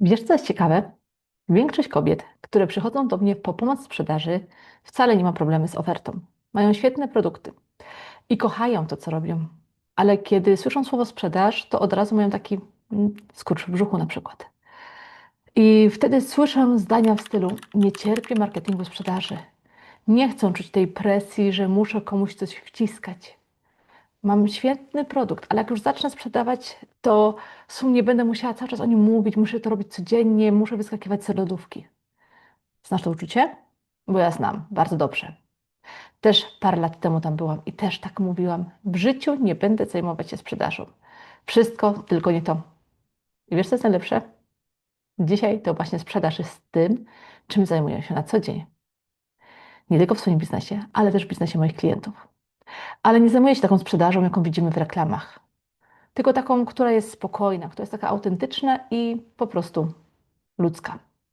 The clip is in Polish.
Wiesz, co jest ciekawe? Większość kobiet, które przychodzą do mnie po pomoc sprzedaży, wcale nie ma problemy z ofertą. Mają świetne produkty i kochają to, co robią. Ale kiedy słyszą słowo sprzedaż, to od razu mają taki mm, skurcz w brzuchu na przykład. I wtedy słyszę zdania w stylu: Nie cierpię marketingu sprzedaży. Nie chcę czuć tej presji, że muszę komuś coś wciskać. Mam świetny produkt, ale jak już zacznę sprzedawać, to w sumie będę musiała cały czas o nim mówić, muszę to robić codziennie, muszę wyskakiwać z lodówki. Znasz to uczucie? Bo ja znam, bardzo dobrze. Też parę lat temu tam byłam i też tak mówiłam. W życiu nie będę zajmować się sprzedażą. Wszystko, tylko nie to. I wiesz, co jest najlepsze? Dzisiaj to właśnie sprzedaż jest tym, czym zajmuję się na co dzień. Nie tylko w swoim biznesie, ale też w biznesie moich klientów. Ale nie zajmuję się taką sprzedażą, jaką widzimy w reklamach. Tylko taką, która jest spokojna, która jest taka autentyczna i po prostu ludzka.